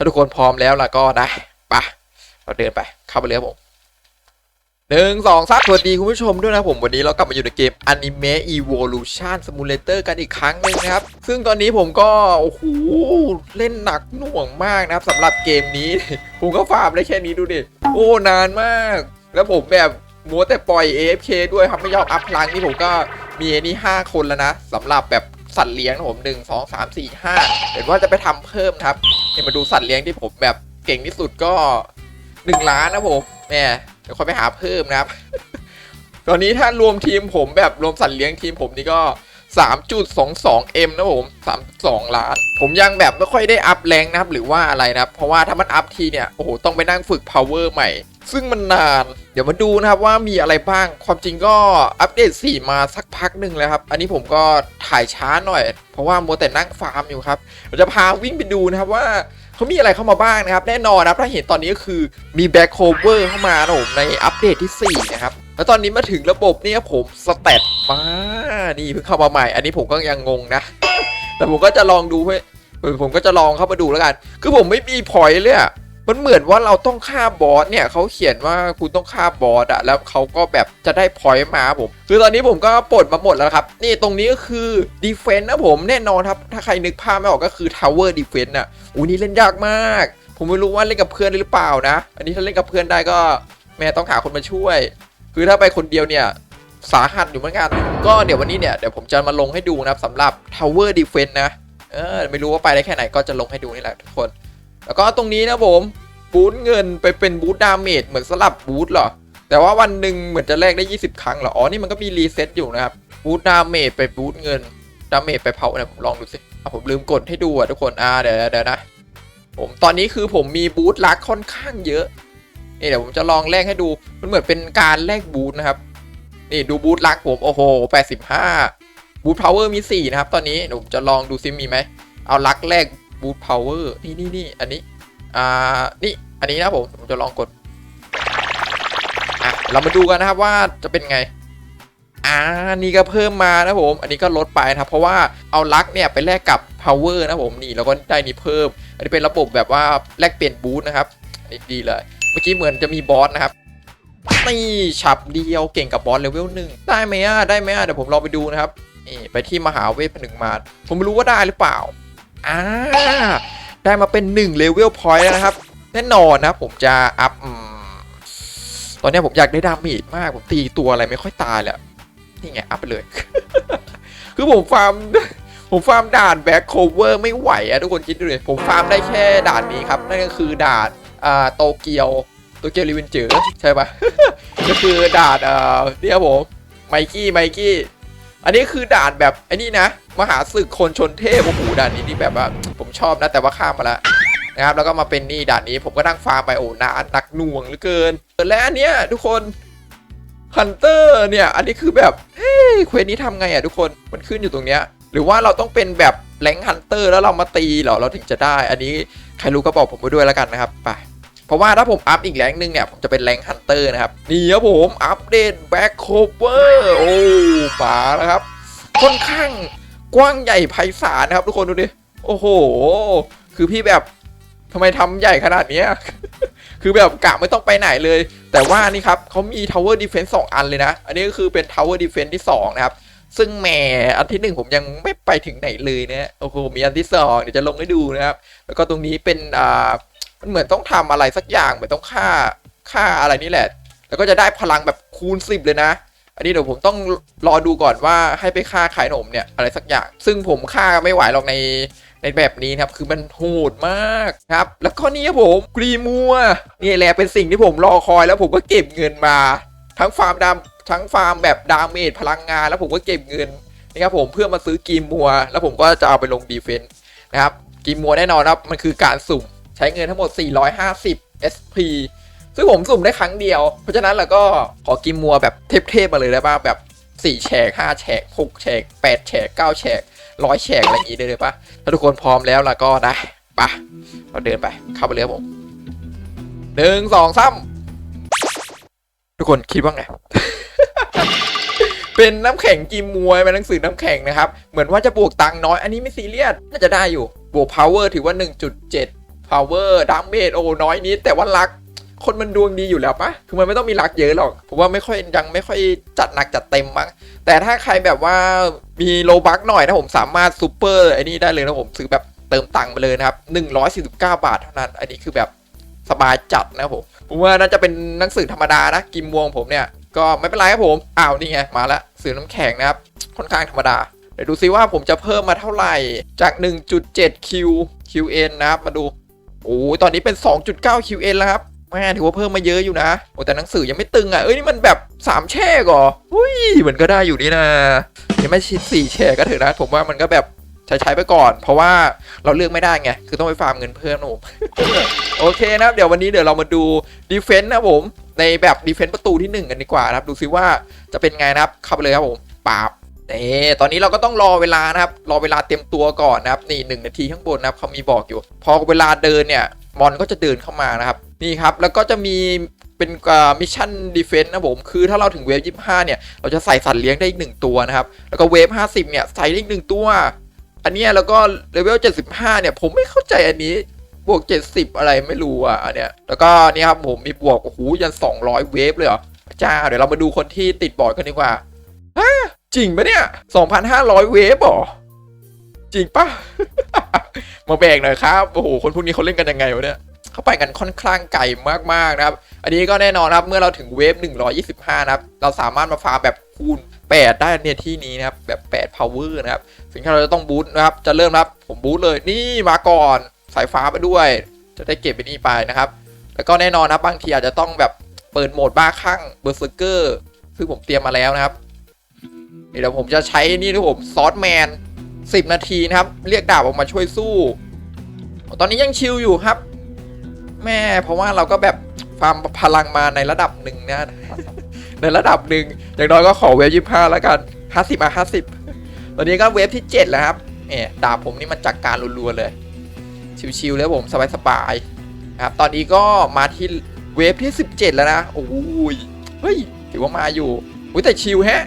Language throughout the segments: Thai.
ถ้าทุกคนพร้อมแล้วล่ะก็ได้ปะเราเดินไปเข้าไปเลยครับผมหนึ่งสองสามสวัสดีคุณผู้ชมด้วยนะผมวันนี้เรากลับมาอยู่ในเกม Anime Evolution Simulator กันอีกครั้งหนึ่งนะครับ ซึ่งตอนนี้ผมก็ โอ้โห เล่นหนักหน่วงมากนะครับสำหรับเกมนี้ ผมก็ฟาร์มได้แค่นี้ดูดิ โอ้ นานมาก แล้วผมแบบมัวแต่ปล่อย AFK ด้วยครับ ไม่ยอมอัพพลังนี่ผมก็มีอันนี้5คนแล้วนะสำหรับแบบ สัตว์เลี้ยงนะผมหนึ่งสองสามสี่ห้าเห็นว่าจะไปทำเพิ่มครับเนี่ยมาดูสัตว์เลี้ยงที่ผมแบบเก่งที่สุดก็หนึ่งล้านนะผมแม่เดี๋ยวค่อยไปหาเพิ่มนะครับ ตอนนี้ถ้ารวมทีมผมแบบรวมสัตว์เลี้ยงทีมผมนี่ก็ 3.22M นะผม32ล้าน ผมยังแบบไม่ค่อยได้อัพแรงนะครับหรือว่าอะไรนะครับ เพราะว่าถ้ามันอัพทีเนี่ย โอ้โห ต้องไปนั่งฝึก power ใหม่ ซึ่งมันนาน เดี๋ยวมาดูนะครับว่ามีอะไรบ้าง ความจริงก็อัปเดต 4 มาสักพักหนึ่งแล้วครับ อันนี้ผมก็ถ่ายช้าหน่อย เพราะว่ามัวแต่นั่งฟาร์มอยู่ครับ เราจะพาวิ่งไปดูนะครับว่าเขามีอะไรเข้ามาบ้างนะครับ แน่นอนนะครับถ้าเห็นตอนนี้ก็คือมี back cover เข้ามาผมในอัปเดตที่ 4 นะครับ แล้วตอนนี้มาถึงระบบเนี่ยผมสเตตมา นี่เพิ่งเข้ามาใหม่ อันนี้ผมก็ยังงงนะ แต่ผมก็จะลองดูเพื่อผมก็จะลองเข้ามาดูแล้วกัน คือผมไม่มีพอยเลยอะ มันเหมือนว่าเราต้องฆ่าบอสเนี่ยเขาเขียนว่าคุณต้องฆ่าบอสอะแล้วเขาก็แบบจะได้พอยต์มาผม คือตอนนี้ผมก็ปลดมาหมดแล้วครับ นี่ตรงนี้ก็คือดีเฟนต์นะผมแน่นอนครับ ถ้าใครนึกภาพไม่ออกก็คือ Tower Defense อะอู้นี่เล่นยากมาก ผมไม่รู้ว่าเล่นกับเพื่อนได้หรือเปล่านะ อันนี้ถ้าเล่นกับเพื่อนได้ก็แม่ต้องหาคนมาช่วย คือถ้าไปคนเดียวเนี่ยสาหัสอยู่เหมือนกัน ก็เดี๋ยววันนี้เนี่ยเดี๋ยวผมจะมาลงให้ดูนะครับสำหรับ Tower Defense นะ เออไม่รู้ว่าไปได้แค่ไหนก็จะลงให้ดูนี่แหละทุกคน แล้วก็ตรงนี้นะผม บูทเงินไปเป็นบูทดาเมจเหมือนสลับบูทเหรอ แต่ว่าวันหนึ่งเหมือนจะแลกได้ 20 ครั้งเหรอ อ๋อ นี่มันก็มีรีเซ็ตอยู่นะครับ บูทดาเมจไปบูทเงิน ดาเมจไปเผาเนี่ยผมลองดูสิอะผมลืมกดให้ดูอะทุกคน อ่าเดี๋ยวเดี๋ยวนะ ผมตอนนี้คือผมมีบูทลักค่อนข้างเยอะ นี่เดี๋ยวผมจะลองแลกให้ดู มันเหมือนเป็นการแลกบูทนะครับ นี่ดูบูทลักผม โอ้โห 85 บูทพาวเวอร์มี 4 นะครับ ตอนนี้เดี๋ยวผมจะลองดูซิมีไหม เอาลักแรกบูทพาวเวอร์ นี่นี่นี่อันนี้ อ่านี่อันนี้นะผมผมจะลองกดอะเรามาดูกันนะครับว่าจะเป็นไงอ่านี่ก็เพิ่มมานะผม อันนี้ก็ลดไปนะครับ เพราะว่าเอาลักเนี่ยไปแลกกับ power นะผมนี่แล้วก็ได้นี่เพิ่ม อันนี้เป็นระบบแบบว่าแลกเปลี่ยนบูทนะครับอันนี้ดีเลย เมื่อกี้เหมือนจะมีบอสนะครับนี่ฉับเดียวเก่งกับบอสเลเวลหนึ่งได้ไหมอะได้ไหมอะเดี๋ยวผมลองไปดูนะครับนี่ไปที่มหาเวทผนึกมารผมไม่รู้ว่าได้หรือเปล่าอ่า ได้มาเป็น1เลเวลพอยต์แล้วนะครับ แน่นอนนะผมจะอัพตอนนี้ผมอยากได้ดาเมจมาก ผมตีตัวอะไรไม่ค่อยตายแล้วนี่ไง อัพไปเลย คือผมฟาร์ม ผมฟาร์มด่านแบ็คโคเวอร์ไม่ไหวอะทุกคนคิดดูเลยผมฟาร์มได้แค่ด่านนี้ครับ นั่นก็คือด่านอ่าโตเกียวโตเกียวรีเวนเจอร์ใช่ปะก็คือด่านเอ่อเนี่ยครับผมไมกี้ไมกี้ อันนี้คือด่านแบบไอ้นี่นะ มหาศึกคนชนเทพโอ้โหด่านนี้นี่แบบว่า ผมชอบนะ แต่ว่าข้ามมาแล้วนะครับแล้วก็มาเป็นนี่ด่านนี้ผมก็นั่งฟาร์มไปโอ้นานหนักหน่วงเหลือเกินและอันเนี้ยทุกคนฮันเตอร์เนี่ย อันนี้คือแบบเฮ้ยเควสนี้ทำไงอะทุกคนมันขึ้นอยู่ตรงเนี้ย หรือว่าเราต้องเป็นแบบแรงฮันเตอร์แล้วเรามาตีเหรอเราถึงจะได้ อันนี้ใครรู้ก็บอกผมไปด้วยแล้วกันนะครับไป เพราะว่าถ้าผมอัพอีกแรงหนึ่งเนี่ยผมจะเป็นแรงฮันเตอร์นะครับนี่ครับผมอัปเดตแบ็คโคเวอร์โอ้ป่าแล้วครับค่อนข้างกว้างใหญ่ไพศาลนะครับ ทุกคนดูดิโอ้โห คือพี่แบบทำไมทำใหญ่ขนาดเนี้ยคือแบบกะไม่ต้องไปไหนเลย แต่ว่านี่ครับเขามี Tower Defense 2 อันเลยนะ อันนี้ก็คือเป็น Tower Defense ที่ 2 นะครับ ซึ่งแหมอันที่หนึ่งผมยังไม่ไปถึงไหนเลยนะ โอ้โห มีอันที่สองเดี๋ยวจะลงให้ดูนะครับ แล้วก็ตรงนี้เป็นอ่า มันเหมือนต้องทำอะไรสักอย่างเหมือนต้องฆ่าฆ่าอะไรนี่แหละ แล้วก็จะได้พลังแบบคูณสิบเลยนะ อันนี้เดี๋ยวผมต้องรอดูก่อนว่าให้ไปฆ่าขายหนมเนี่ยอะไรสักอย่าง ซึ่งผมฆ่าไม่ไหวหรอกในในแบบนี้ครับคือมันโหดมากครับ แล้วก็นี่ครับผมกรีมัวนี่แหละเป็นสิ่งที่ผมรอคอยแล้วผมก็เก็บเงินมา ทั้งฟาร์มดำทั้งฟาร์มแบบดาเมจพลังงาน แล้วผมก็เก็บเงินนะครับผมเพื่อมาซื้อกีมัว แล้วผมก็จะเอาไปลงดีเฟนต์นะครับกีมัวแน่นอนครับมันคือการสุ่ม ช้เงินทั้งหมด 450 SP ซึ่งผมสุ่มได้ครั้งเดียว เพราะฉะนั้นเราก็ขอกิมมัวแบบเทพๆมาเลยได้ป่ะแบบ 4 แฉก 5 แฉก 6 แฉก 8 แฉก 9 แฉก 100 แฉก อะไรอย่างนี้ได้เลยป่ะ ถ้าทุกคนพร้อมแล้วล่ะก็ได้ป่ะ เราเดินไปเข้าไปเลยครับผมหนึ่งสองสามทุกคนคิดว่าไงเป็นน้ำแข็งกิมมวยเป็นหนังสือน้ำแข็งนะครับ เหมือนว่าจะบวกตังค์น้อย อันนี้ไม่ซีเรียสน่าจะได้อยู่ บวก power ถือว่า 1.7 power damage โอ้น้อยนิด แต่ว่ารัก คนมันดวงดีอยู่แล้วปะคือมันไม่ต้องมีรักเยอะหรอกผมว่าไม่ค่อยยังไม่ค่อยจัดหนักจัดเต็มมั้งแต่ถ้าใครแบบว่ามีโลบักหน่อยนะผมสามารถซูเปอร์ไอ้นี่ได้เลยนะผมซื้อแบบเติมตังค์ไปเลยนะครับ149 บาทเท่านั้น อันนี้คือแบบสบายจัดนะผมผมว่าน่าจะเป็นหนังสือธรรมดานะกิมวงผมเนี่ยก็ไม่เป็นไรครับผมอ้าวนี่ไงมาละสื่อน้ำแข็งนะครับค่อนข้างธรรมดาเดี๋ยวดูซิว่าผมจะเพิ่มมาเท่าไหร่จาก 1.7 Q QN นะครับมาดู โอ้ยตอนนี้เป็น 2.9 QN แล้วครับแม่ถือว่าเพิ่มมาเยอะอยู่นะโอ้แต่หนังสือยังไม่ตึงอะเอ้ยนี่มันแบบ 3 แช่ก่ออุ้ยมันก็ได้อยู่นี่นะยังไม่ชิด4แช่ก็เถอะนะ ผมว่ามันก็แบบใช้ใช้ไปก่อน เพราะว่าเราเลือกไม่ได้ไง คือต้องไปฟาร์มเงินเพิ่มนะผมโอเคนะครับ เดี๋ยววันนี้เดี๋ยวเรามาดูดีเฟนต์นะผม ในแบบดีเฟนต์ประตูที่ 1 กันดีกว่านะครับ ดูซิว่าจะเป็นไงนะครับ เข้าไปเลยครับผมปาบ เอ๊ตอนนี้เราก็ต้องรอเวลานะครับ รอเวลาเตรียมตัวก่อนนะครับนี่หนึ่งนาทีข้างบนนะครับเขามีบอกอยู่ พอเวลาเดินเนี่ยมอนก็จะเดินเข้ามานะครับนี่ครับแล้วก็จะมีเป็นมิชชั่นดีเฟนต์นะผมคือถ้าเราถึงเวฟ25 เนี่ย เราจะใส่สัตว์เลี้ยงได้อีกหนึ่งตัวนะครับ แล้วก็เวฟ50 เนี่ย ใส่ได้อีกหนึ่งตัว อันนี้แล้วก็เลเวล 75 เนี่ย ผมไม่เข้าใจอันนี้บวก 70 อะไรไม่รู้อะอันเนี้ยแล้วก็นี่ครับผมมีบวกโอ้โหยัน 200 เวฟเลยเหรอจ้าเดี๋ยวเรามาดูคนที่ติดบอร์ดกันดีกว่าฮะ จริงปะเนี่ย 2,500 เวฟเหรอ จริงปะ มาแบ่งหน่อยครับ โอ้โห คนพวกนี้เขาเล่นกันยังไงวะเนี่ยเขาไปกันค่อนข้างไกลมากๆนะครับ อันนี้ก็แน่นอนครับ เมื่อเราถึงเวฟ 125 นะครับ เราสามารถมาฟาร์แบบคูณ 8 ได้เนี่ยที่นี้นะครับ แบบ8 power นะครับ สิ่งที่เราจะต้องบูตนะครับ จะเริ่มครับ ผมบูตเลย นี่มาก่อน สายฟ้าไปด้วย จะได้เก็บไปนี่ไปนะครับ แล้วก็แน่นอนนะครับบางทีอาจจะต้องแบบเปิดโหมดบ้าคลั่งเบอร์เซอร์เกอร์ซึ่งผมเตรียมมาแล้วนะครับ เดี๋ยวผมจะใช้นี่นะผมซอสแมน 10 นาทีนะครับ เรียกดาบออกมาช่วยสู้ ตอนนี้ยังชิลอยู่ครับ แม่เพราะว่าเราก็แบบฟาร์มพลังมาในระดับหนึ่งนะ ในระดับหนึ่งอย่างน้อยก็ขอเวฟยี่ห้าแล้วกันห้าสิบมาห้าสิบตอนนี้ก็เวฟที่เจ็ดแล้วครับเอ๋ดาบผมนี่มันจัดกการรัวๆเลย ชิวๆแล้วผมสบายๆนะครับ ตอนนี้ก็มาที่เวฟที่17แล้วนะ โอ้ย เฮ้ย ถือว่ามาอยู่อุ้ยแต่ชิวแฮะ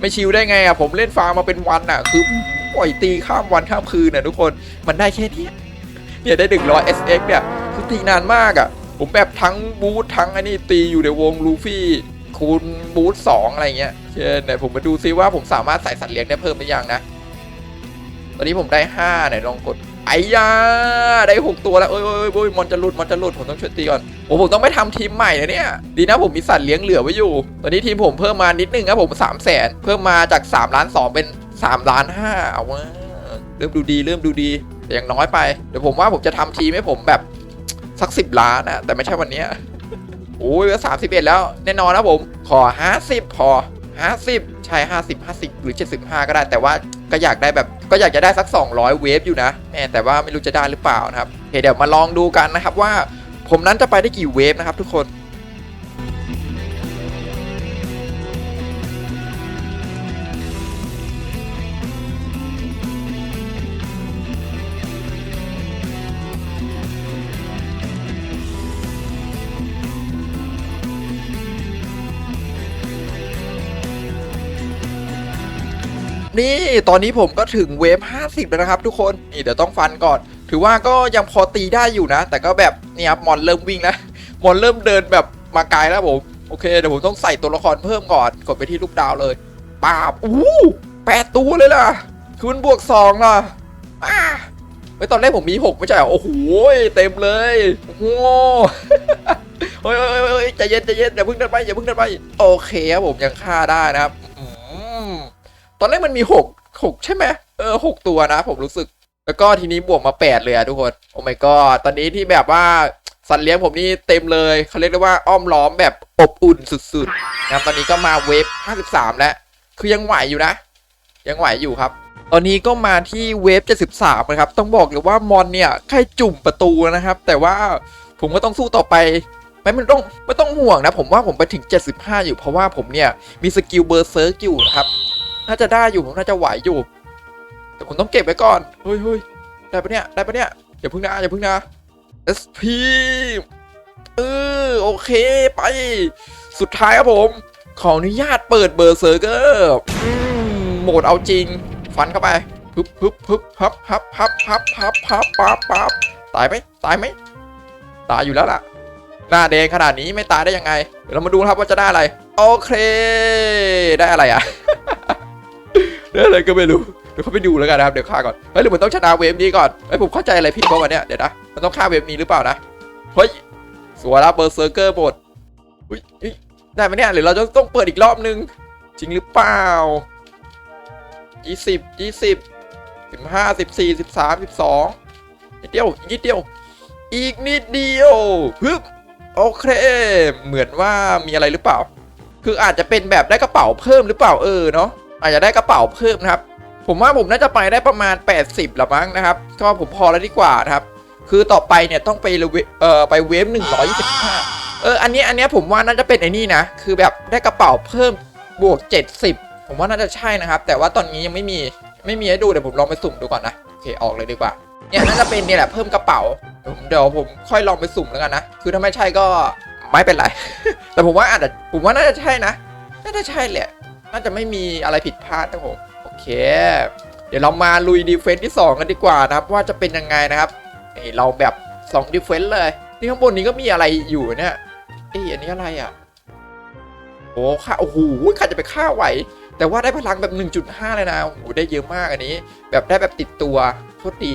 ไม่ชิวได้ไงอะผมเล่นฟาร์มมาเป็นวันอะ คือปล่อยตีข้ามวันข้ามคืนน่ะทุกคนมันได้แค่นี้เนี่ยได้100 SX เนี่ยคือตีนานมากอะ ผมแบบทั้งบูททั้งอันนี้ตีอยู่ในวงลูฟี่คูณบูทสองอะไรเงี้ยเช่นไหนผมมาดูซิว่าผมสามารถใส่สัตว์เลี้ยงได้เพิ่มหรือยังนะ ตอนนี้ผมได้ห้าไหนลองกด ไอ้ยาได้หกตัวแล้วเอ้ยเอ้ยเอ้ยมอนจะหลุดมอนจะหลุดผมต้องช่วยตีก่อนโอ้ผมต้องไปทำทีมใหม่นะเนี่ยดีนะผมมีสัตว์เลี้ยงเหลือไว้อยู่ ตอนนี้ทีมผมเพิ่มมานิดนึงครับผมสามแสนเพิ่มมาจาก3ล้าน2เป็น3ล้านห้าเอาว่าเริ่มดูดีเริ่มดูดีแต่ยังน้อยไปเดี๋ยวผมว่าผมจะทำทีมให้ผมแบบสักสิบล้านอะแต่ไม่ใช่วันนี้โอ้ยสามสิบเอ็ดแล้วแน่นอนนะผมขอห้าสิบพอห้าสิบ ใช่ห้าสิบห้าสิบหรือเจ็ดสิบห้าก็ได้ แต่ว่าก็อยากได้แบบก็อยากจะได้สัก 200 เวฟอยู่นะแหมแต่ว่าไม่รู้จะได้หรือเปล่านะครับเดี๋ยวมาลองดูกันนะครับว่าผมนั้นจะไปได้กี่เวฟนะครับทุกคน นี่ ตอนนี้ผมก็ถึงเวฟ 50 แล้วนะครับทุกคน นี่เดี๋ยวต้องฟันก่อน ถือว่าก็ยังพอตีได้อยู่นะ แต่ก็แบบนี่ครับมอนเริ่มวิ่งแล้วมอนเริ่มเดินแบบมาไกลแล้วผม โอเคเดี๋ยวผมต้องใส่ตัวละครเพิ่มก่อน กดไปที่ลูกดาวเลยปาบอู้แปดตัวเลยล่ะ คือมันบวกสองล่ะอ้าเฮ้ตอนแรกผมมีหกไม่ใช่เหรอโอ้โหเต็มเลยโอ้โหเฮ้ยเฮ้ยเฮ้ยใจเย็นใจเย็นอย่าเพิ่งเดินไปอย่าเพิ่งเดินไป โอเคครับผมยังฆ่าได้นะครับ ตอนแรกมันมีหกหกใช่ไหมเออหกตัวนะ ผมรู้สึก แล้วก็ทีนี้บวกมาแปดเลยอะทุกคนโอ้ my god ตอนนี้ที่แบบว่าสัตว์เลี้ยงผมนี่เต็มเลยเขาเรียกได้ว่าอ้อมล้อมแบบอบอุ่นสุดๆนะตอนนี้ก็มาเวฟ53 แล้ว คือยังไหวอยู่นะ ยังไหวอยู่ครับ ตอนนี้ก็มาที่เวฟ73นะครับ ต้องบอกเลยว่ามอนเนี่ยใครจุ่มประตูนะครับ แต่ว่าผมก็ต้องสู้ต่อไปไม่ไม่ต้องไม่ต้องห่วงนะ ผมว่าผมไปถึง 75 อยู่เพราะว่าผมเนี่ยมีสกิลเบอร์เซิร์กอยู่นะครับ น่าจะได้อยู่ผมน่าจะไหวอยู่ แต่ผมต้องเก็บไว้ก่อนเฮ้ยเฮ้ยได้ปะเนี่ยได้ปะเนี่ยอย่าพึ่งนะอย่าพึ่งนะ SP เออโอเคไป สุดท้ายครับผม ขออนุญาตเปิดเบอร์เซอร์เกอร์โหมดเอาจริง ฟันเข้าไปฮึบฮึบฮึบฮับฮับฮับฮับฮับฮับปั๊บปั๊บตายไหมตายไหมตายอยู่แล้วล่ะ หน้าแดงขนาดนี้ไม่ตายได้ยังไง เดี๋ยวเรามาดูครับว่าจะได้อะไร โอเค ได้อะไรอะ อะไรก็ไม่รู้ เดี๋ยวเขาไปดูแล้วกันนะครับ เดี๋ยวฆ่าก่อน เฮ้ยหรือมันต้องชนะเวฟนี้ก่อน เฮ้ยผมเข้าใจอะไรผิดป่าะวะเนี่ยเดี๋ยวนะ มันต้องฆ่าเวฟนี้หรือเปล่านะ เฮ้ย สวยแล้วเบอร์เซอร์เกอร์หมดอุ้ยอุ๊ยได้ไหมเนี่ยหรือเราจะต้องเปิดอีกรอบนึง จริงหรือเปล่ายี่สิบยี่สิบสิบห้าสิบสี่สิบสามสิบสองนิดเดียวอีกนิดเดียว อีกนิดเดียวฮึบโอเค เหมือนว่ามีอะไรหรือเปล่า คืออาจจะเป็นแบบได้กระเป๋าเพิ่มหรือเปล่าเออเนาะ อาจจะได้กระเป๋าเพิ่มนะครับ ผมว่าผมน่าจะไปได้ประมาณ 80ละมั้งนะครับก็ผมพอแล้วดีกว่านะครับ คือต่อไปเนี่ยต้องไปเวเอ่อไปเวฟ125 เอออันนี้อันนี้ผมว่าน่าจะเป็นไอ้นี่นะ คือแบบได้กระเป๋าเพิ่มบวก 70 ผมว่าน่าจะใช่นะครับ แต่ว่าตอนนี้ยังไม่มีไม่มีให้ดูเดี๋ยวผมลองไปสุ่มดูก่อนนะโอเคออกเลยดีกว่าเนี่ยน่าจะเป็นเนี่ยแหละเพิ่มกระเป๋าเดี๋ยวผมค่อยลองไปสุ่มแล้วกันนะคือถ้าไม่ใช่ก็ไม่เป็นไร แต่ผมว่าอาจจะผมว่าน่าจะใช่นะ น่าจะใช่แหละ น่าจะไม่มีอะไรผิดพลาดนะผมโอเค เดี๋ยวเรามาลุยดีเฟนส์ที่ 2 กันดีกว่านะครับ ว่าจะเป็นยังไงนะครับนี่เราแบบ2ดีเฟนส์เลยนี่ข้างบนนี้ก็มีอะไรอยู่เนี่ยเอ้ยอันนี้อะไรอะโอ้ค่าโอ้โหใครจะไปฆ่าไหว แต่ว่าได้พลังแบบ 1.5 เลยนะโอ้โหได้เยอะมากอันนี้ แบบได้แบบติดตัวโคตรดี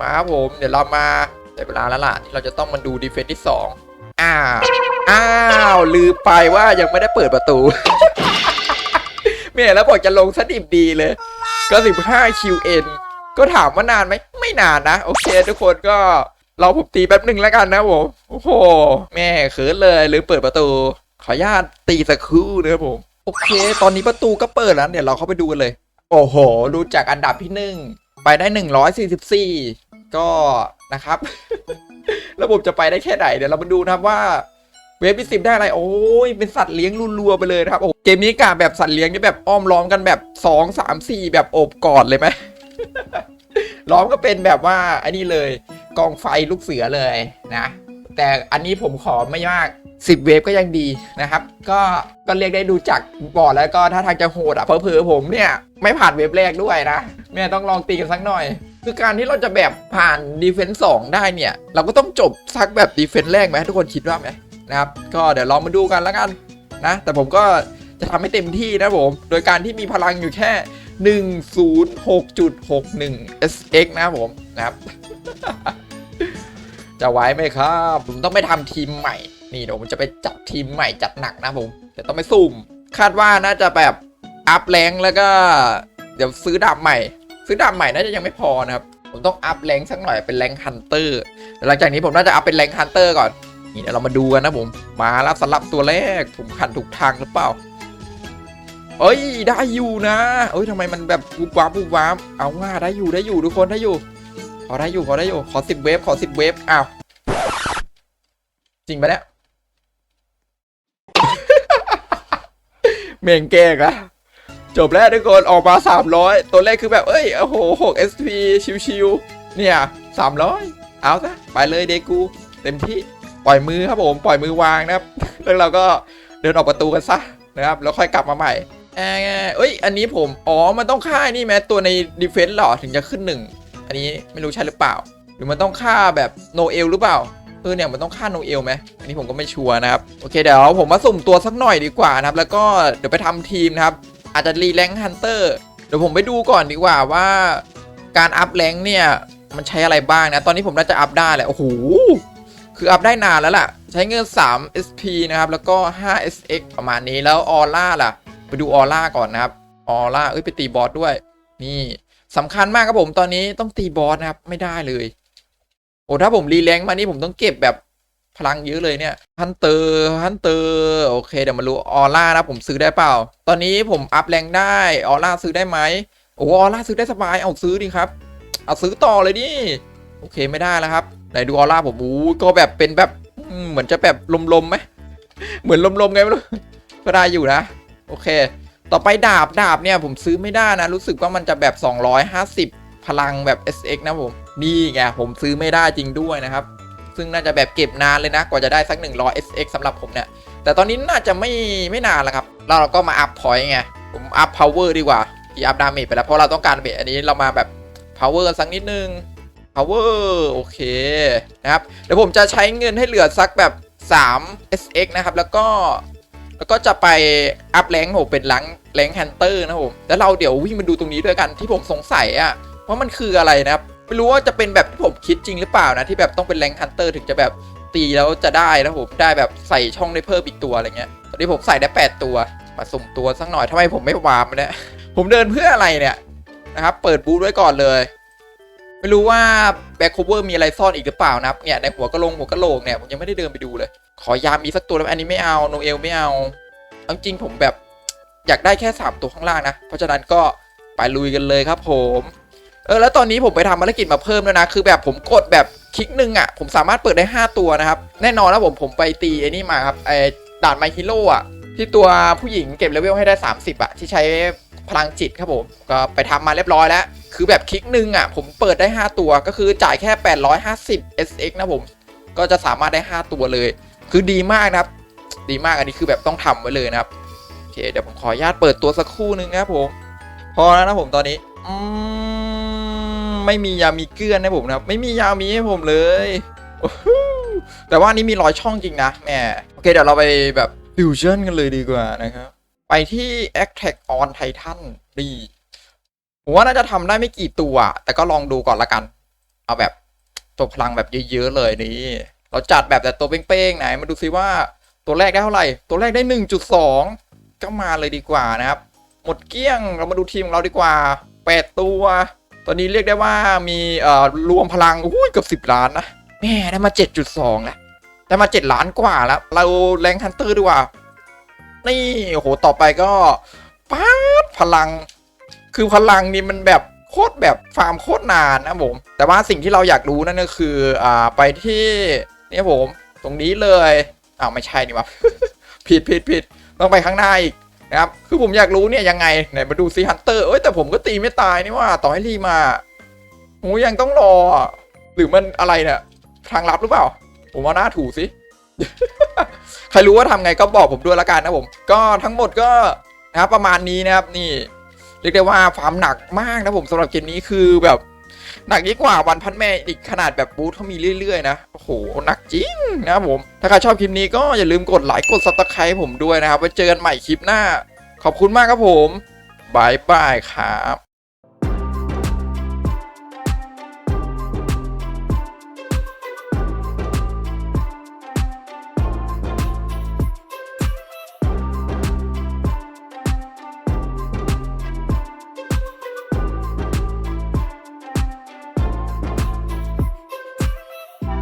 มาครับผมเดี๋ยวเรามาได้เวลาแล้วล่ะที่เราจะต้องมาดูดีเฟนส์ที่ 2 อ้าว อ้าวลืมไปว่ายังไม่ได้เปิดประตู เมียแล้วบอกจะลงสดิบดีเลย ก็15 QN ก็ถามว่านานไหมไม่นานนะ โอเค ทุกคนก็เราผมตีแป๊บหนึ่งแล้วกันนะผมโอ้โห แม่เขินเลยหรือเปิดประตู ขออนุญาตตีสักครู่นะครับผม โอเค ตอนนี้ประตูก็เปิดแล้วเดี๋ยวเราเข้าไปดูกันเลย โอ้โห ดูจากอันดับที่หนึ่งไปได้ 144 ก็นะครับ ระบบจะไปได้แค่ไหน เดี๋ยวเรามาดูนะครับว่า เวฟที่สิบได้อะไรโอ้ยเป็นสัตว์เลี้ยงรัวๆไปเลยนะครับโอ้เกมนี้กาแบบสัตว์เลี้ยงนี่แบบอ้อมล้อมกันแบบสองสามสี่แบบโอบกอดเลยไหมล้อมก็เป็นแบบว่าอันนี้เลยกองไฟลูกเสือเลยนะ แต่อันนี้ผมขอไม่มากสิบเวฟก็ยังดีนะครับ ก็ก็เรียกได้ดูจากบอร์ดแล้วก็ถ้าทางจะโหดอะเพอเพอผมเนี่ยไม่ผ่านเวฟแรกด้วยนะแม่ต้องลองตีกันสักหน่อย คือการที่เราจะแบบผ่านดีเฟนส์สองได้เนี่ย เราก็ต้องจบสักแบบดีเฟนส์แรกไหมทุกคนคิดว่าไหม นะครับ ก็เดี๋ยวลองมาดูกันแล้วกันนะ แต่ผมก็จะทำให้เต็มที่นะผม โดยการที่มีพลังอยู่แค่ 106.61 SX นะครับผมนะครับ จะไหวไหมครับ ผมต้องไปทำทีมใหม่ นี่เดี๋ยวผมจะไปจัดทีมใหม่จัดหนักนะผมเดี๋ยวต้องไปซุ่ม คาดว่าน่าจะแบบอัพแรงแล้วก็ เดี๋ยวซื้อดาบใหม่ ซื้อดาบใหม่น่าจะยังไม่พอนะครับ ผมต้องอัพแรงสักหน่อยเป็นแรงฮันเตอร์หลังจากนี้ผมน่าจะอัพเป็นแรงฮันเตอร์ก่อน เดี๋ยวเรามาดูกันนะผม มาแล้วสลับตัวแรก ผมขันถูกทางหรือเปล่า เอ้ยได้อยู่นะเอ้ยทำไมมันแบบวุบวับวุบวับเอาว่าได้อยู่ได้อยู่ทุกคนได้อยู่ขอได้อยู่ขอได้อยู่ขอสิบเวฟขอสิบเวฟอ้าวจริงปะเนี่ยเมงแกล้งอะจบแล้วทุกคนออกมา 300 ตัวเลขคือแบบ เอ้ย โอ้โห6 SP ชิวๆเนี่ย 300 เอาซะ ไปเลยเดกู เต็มที่ ปล่อยมือครับผมปล่อยมือวางนะครับแล้วเราก็เดินออกประตูกันซะนะครับแล้วค่อยกลับมาใหม่เออเอ้ยอันนี้ผมอ๋อมันต้องฆ่านี่แม้ตัวในดีเฟนส์หรอถึงจะขึ้นหนึ่งอันนี้ไม่รู้ใช่หรือเปล่า หรือมันต้องฆ่าแบบโนเอลหรือเปล่าเออเนี่ยมันต้องฆ่าโนเอลไหมอันนี้ผมก็ไม่ชัวร์นะครับโอเคเดี๋ยวผมมาสุ่มตัวสักหน่อยดีกว่านะครับแล้วก็เดี๋ยวไปทำทีมนะครับอาจจะรีแรงฮันเตอร์เดี๋ยวผมไปดูก่อนดีกว่าว่าการอัพแรงเนี่ยมันใช้อะไรบ้างนะ ตอนนี้ผมน่าจะอัพได้แหละ โอ้โห คืออัพได้นานแล้วล่ะ ใช้เงิน 3 SP นะครับ แล้วก็ 5 SX ประมาณนี้แล้วออร่าล่ะ ไปดูออร่าก่อนนะครับออร่าเอ้ยไปตีบอสด้วย นี่สำคัญมากครับผมตอนนี้ต้องตีบอสนะครับ ไม่ได้เลย โอ้ถ้าผมรีแรงค์มานี่ผมต้องเก็บแบบพลังเยอะเลยเนี่ยฮันเตอร์ฮันเตอร์โอเคเดี๋ยวมารู้ออร่านะผมซื้อได้เปล่า ตอนนี้ผมอัพแรงได้ออร่าซื้อได้ไหมโอ้ออร่าซื้อได้สบายเอาซื้อดิครับ เอาซื้อต่อเลยดิโอเคไม่ได้แล้วครับ ไหนดูออร่าผมอู้ก็แบบเป็นแบบเหมือนจะแบบลมๆไหมเหมือนลมๆไงไม่รู้ก็ได้อยู่นะ โอเค ต่อไปดาบดาบเนี่ยผมซื้อไม่ได้นะ รู้สึกว่ามันจะแบบ 250 พลังแบบ SX นะผมนี่ไงผมซื้อไม่ได้จริงด้วยนะครับ ซึ่งน่าจะแบบเก็บนานเลยนะ กว่าจะได้สัก 100 SX สำหรับผมเนี่ย แต่ตอนนี้น่าจะไม่ไม่นานแล้วครับแล้วเราก็มาอัพพอยต์ไงผมอัพ power ดีกว่าที่อัพดาเมจไปแล้วเพราะเราต้องการเบสอันนี้เรามาแบบ power กันสักนิดนึง power โอเคนะครับ เดี๋ยวผมจะใช้เงินให้เหลือสักแบบ 3 SX นะครับ แล้วก็แล้วก็จะไปอัพแรงผมเป็นแรงแรงแฮนเตอร์นะครับผมแล้วเราเดี๋ยววิ่งมาดูตรงนี้ด้วยกันที่ผมสงสัยอะว่ามันคืออะไรนะครับ ไม่รู้ว่าจะเป็นแบบที่ผมคิดจริงหรือเปล่านะที่แบบต้องเป็นแรงฮันเตอร์ถึงจะแบบตีแล้วจะได้นะผมได้แบบใส่ช่องได้เพิ่มอีกตัวอะไรเงี้ยตอนนี้ผมใส่ได้ 8 ตัวมาสุ่มตัวสักหน่อยทำไมผมไม่วาร์มเนี่ยผมเดินเพื่ออะไรเนี่ยนะครับ เปิดบูธไว้ก่อนเลย ไม่รู้ว่าแบ็คโคเวอร์มีอะไรซ่อนอีกหรือเปล่านะครับเนี่ยในหัวกระโหลงหัวกระโหลกเนี่ยผมยังไม่ได้เดินไปดูเลย ขอยามีสักตัวแล้วอันนี้ไม่เอาโนเอลไม่เอาเอาจริงผมแบบอยากได้แค่ 3 ตัวข้างล่างนะ เพราะฉะนั้นก็ไปลุยกันเลยครับผมเออแล้วตอนนี้ผมไปทำภารกิจมาเพิ่มแล้วนะ คือแบบผมกดแบบคลิกหนึ่งอะ ผมสามารถเปิดได้ 5 ตัวนะครับ แน่นอนแล้วผมผมไปตีไอ้นี่มาครับไอ้ด่านไมฮิโร่อะ ที่ตัวผู้หญิงเก็บเลเวลให้ได้ 30 อะ ที่ใช้ พลังจิตครับผมก็ไปทำมาเรียบร้อยแล้ว คือแบบคลิกหนึ่งอะผมเปิดได้ 5 ตัวก็คือจ่ายแค่ 850 SX นะผมก็จะสามารถได้ 5 ตัวเลย คือดีมากนะครับ ดีมากอันนี้คือแบบต้องทำไว้เลยนะครับโอเคเดี๋ยวผมขออนุญาตเปิดตัวสักครู่หนึงนะครับผม พอแล้วนะผมตอนนี้อืมไม่มียามีเกลือนให้ผมนะครับ ไม่มียามีให้ผมเลยโอ้โหแต่ว่านี้มีรอยช่องจริงนะแหมโอเคเดี๋ยวเราไปแบบฟิวชั่นกันเลยดีกว่านะครับ ไปที่ Attack on Titan ดีผมว่าน่าจะทำได้ไม่กี่ตัว แต่ก็ลองดูก่อนละกัน เอาแบบตัวพลังแบบเยอะๆเลยนี่ เราจัดแบบแต่ตัวเป้งๆไหน มาดูซิว่าตัวแรกได้เท่าไหร่ ตัวแรกได้ 1.2 ก็มาเลยดีกว่านะครับ หมดเกลี้ยงเรามาดูทีมของเราดีกว่า 8 ตัว ตอนนี้เรียกได้ว่ามีเอ่อรวมพลังอุ้ยเกือบ10 ล้านนะแม่ได้มา 7.2แล้วได้มา 7 ล้านกว่าแล้ว เราแรงฮันเตอร์ดีกว่า นี่โอ้โหต่อไปก็ป๊าดพลัง คือพลังนี่มันแบบโคตรแบบฟาร์มโคตรนานนะผมแต่ว่าสิ่งที่เราอยากรู้นั่นก็คืออ่าไปที่นี่ผมตรงนี้เลยอ้าวไม่ใช่นี่วะผิดผิดผิดต้องไปข้างหน้าอีกนะครับคือผมอยากรู้เนี่ยยังไงไหนมาดูซิฮันเตอร์เอ้ยแต่ผมก็ตีไม่ตายนี่ว่าต่อให้รีมาโอ้ยังต้องรอ หรือมันอะไรเนี่ยทางลับหรือเปล่า ผมว่าหน้าถูสิ ใครรู้ว่าทำไงก็บอกผมด้วยละกันนะผม ก็ทั้งหมดก็นะครับประมาณนี้นะครับนี่เรียกได้ว่าฟาร์มหนักมากนะผมสำหรับเกมนี้คือแบบหนักยิ่งกว่าวันพันแม่อีกขนาดแบบบูธเขามีเรื่อยๆนะโอ้โหหนักจริงนะครับผม ถ้าใครชอบคลิปนี้ก็อย่าลืมกดไลค์กดซับสไครต์ผมด้วยนะครับไว้เจอกันใหม่คลิปหน้า ขอบคุณมากครับผมบายบายครับ